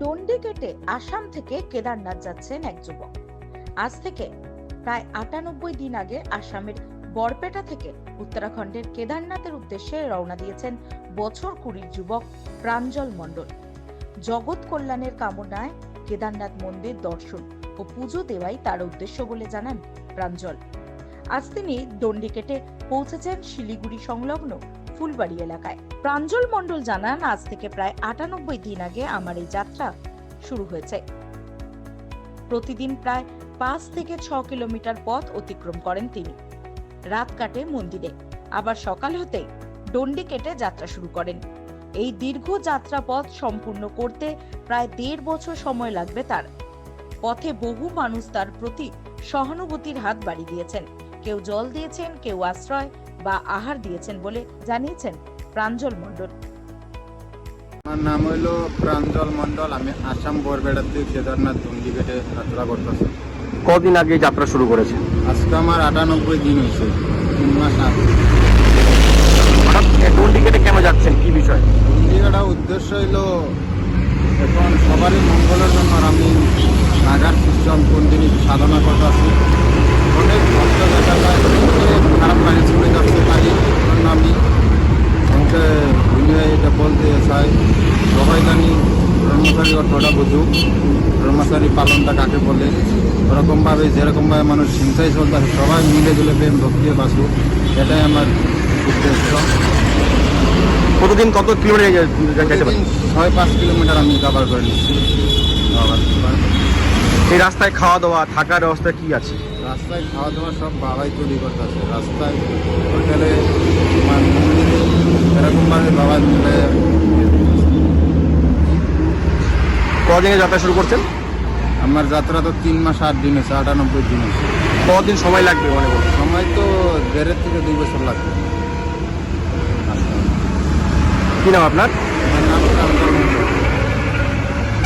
ডন্ডি কেটে আসাম থেকে কেদারনাথ যাচ্ছেন এক যুবক। আজ থেকে প্রায় আটানব্বই দিন আগে আসামের বরপেটা থেকে উত্তরাখণ্ডের কেদারনাথের উদ্দেশ্যে রওনা দিয়েছেন বছর কুড়ির যুবক প্রাঞ্জল মণ্ডল। জগৎ কল্যাণের কামনায় কেদারনাথ মন্দির দর্শন ও পুজো দেওয়াই তার উদ্দেশ্য বলে জানান প্রাঞ্জল। আজ তিনি ডন্ডি কেটে পৌঁছেছেন শিলিগুড়ি সংলগ্ন ফুলবাড়ি এলাকায়। প্রাঞ্জল মণ্ডল জানান, আজ থেকে প্রায় আটানব্বই দিন আগে আমার এই যাত্রা শুরু হয়েছে। প্রতিদিন প্রায় পাঁচ থেকে ছ কিলোমিটার পথ অতিক্রম করেন তিনি। রাত কাটে মন্দিরে, আবার সকাল হতে ডন্ডি কেটে যাত্রা শুরু করেন। এই দীর্ঘ যাত্রা পথ সম্পূর্ণ করতে প্রায় দেড় বছর সময় লাগবে তার। পথে বহু মানুষ তার প্রতি সহানুভূতির হাত বাড়িয়ে দিয়েছেন। কেউ জল দিয়েছেন, কেউ আশ্রয় বা আহার দিয়েছেন বলে জানিয়েছেন প্রাঞ্জল মণ্ডল। আমার নাম হইল প্রাঞ্জল মণ্ডল আমি আসাম বরবেড়াতে থেকে কেদারনাথ চণ্ডীগেটে যাত্রা করতেছি। কদিন আগে যাত্রা শুরু করেছে আজকে আমার আটানব্বই দিন হয়েছে তিন মাস আগে। ডন্ডি কেন যাচ্ছেন? কি বিষয়? চণ্ডীগড়া উদ্দেশ্য হইল এখন সবারই মঙ্গলের জন্য আমি নাগার কৃষ্ণ কন্টিনিউ সাধনা করতেছি। অনেক চাই সবাই জানি ব্রহ্মচারী অর্থটা বুঝুক। ব্রহ্মচারী পালনটা কাকে বলে? ওরকমভাবে যেরকমভাবে মানুষ হিংসায় চলতেছে সবাই মিলে জুলে প্রেম ভক্তিয়ে বাঁচুক। এটাই আমার উদ্দেশ্য। প্রতিদিন কত কিলোমিটার ছয় পাঁচ কিলোমিটার আমি কভার করে নিচ্ছি। এই রাস্তায় খাওয়া দাওয়া থাকার ব্যবস্থা কি আছে? রাস্তায় খাওয়া দাওয়া সব বাবাই তৈরি করতেছে। রাস্তায় হোটেলে মন্দিরে এরকমভাবে বাবা মিলে কদিনে যাত্রা শুরু করছেন? আমার যাত্রা তো তিন মাস আট দিন হয়েছে আটানব্বই দিন হয়েছে। কদিন সময় লাগবে মনে করুন সময় তো দেড়ের থেকে দুই বছর লাগবে। কী নাম আপনার।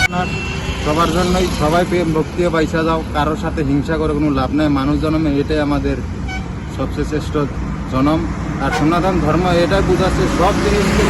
আপনার সবার জন্যই সবাই প্রেম ভক্তি পয়সা যাও কারোর সাথে হিংসা করে কোনো লাভ নেই। মানুষ জন্মে এটাই আমাদের সবচেয়ে শ্রেষ্ঠ জনম। আর সনাতন ধর্ম এটাই বুঝাচ্ছে সব জিনিসকে।